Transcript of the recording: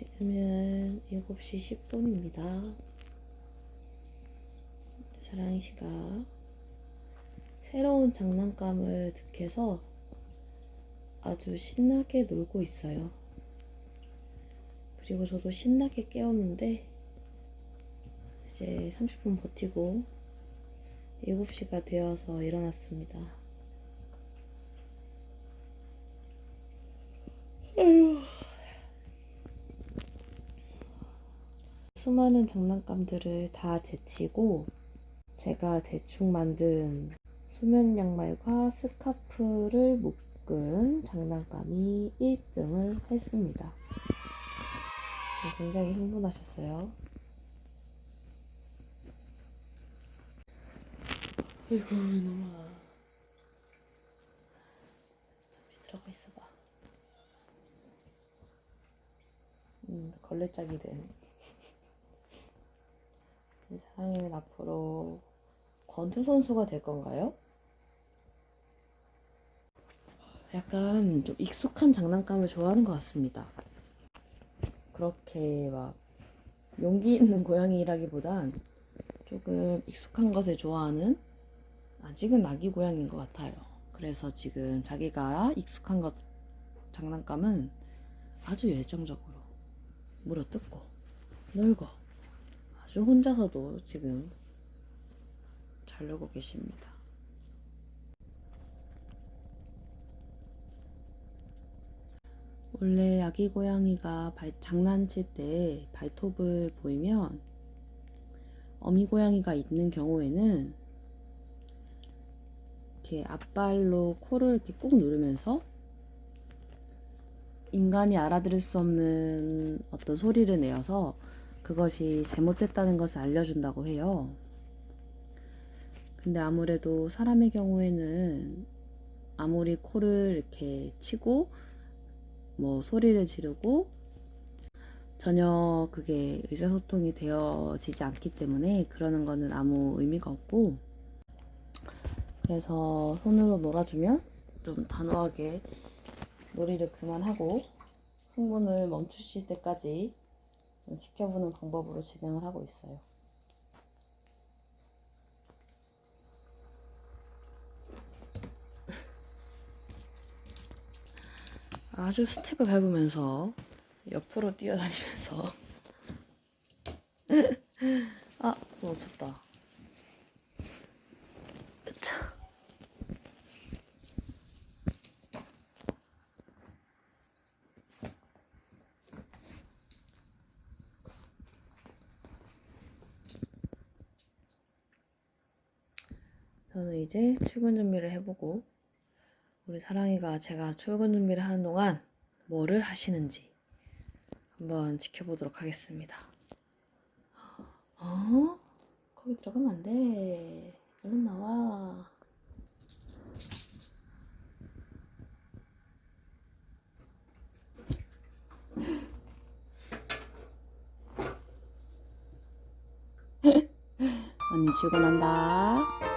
지금은 7시 10분입니다. 사랑이 씨가 새로운 장난감을 득해서 아주 신나게 놀고 있어요. 그리고 저도 신나게 깨웠는데 이제 30분 버티고 7시가 되어서 일어났습니다. 아휴. 수많은 장난감들을 다 제치고 제가 대충 만든 수면 양말과 스카프를 묶은 장난감이 1등을 했습니다. 굉장히 흥분하셨어요. 아이고 이놈아 잠시 들어가 있어봐 음 걸레짝이 된 이 사랑이는 앞으로 권투 선수가 될 건가요? 약간 좀 익숙한 장난감을 좋아하는 것 같습니다. 그렇게 막 용기 있는 고양이라기보단 조금 익숙한 것을 좋아하는 아직은 아기 고양이인 것 같아요. 그래서 지금 자기가 익숙한 것 장난감은 아주 열정적으로 물어뜯고 놀고 아주 혼자서도 지금 잘 놀고 계십니다. 원래 아기 고양이가 발- 장난칠 때 발톱을 보이면 어미 고양이가 있는 경우에는 이렇게 앞발로 코를 이렇게 꾹 누르면서 인간이 알아들을 수 없는 어떤 소리를 내어서 그것이 잘못됐다는 것을 알려준다고 해요. 근데 아무래도 사람의 경우에는 아무리 코를 이렇게 치고 뭐 소리를 지르고 전혀 그게 의사소통이 되어지지 않기 때문에 그러는 거는 아무 의미가 없고 그래서 손으로 놀아주면 좀 단호하게 놀이를 그만하고 흥분을 멈추실 때까지 좀 지켜보는 방법으로 진행을 하고 있어요. 아주 스텝을 밟으면서 옆으로 뛰어다니면서 아 놓쳤다. 저는 이제 출근 준비를 해보고 우리 사랑이가 제가 출근 준비를 하는 동안 뭐를 하시는지 한번 지켜보도록 하겠습니다. 어? 거기 들어가면 안 돼. 얼른 나와. 언니 출근한다.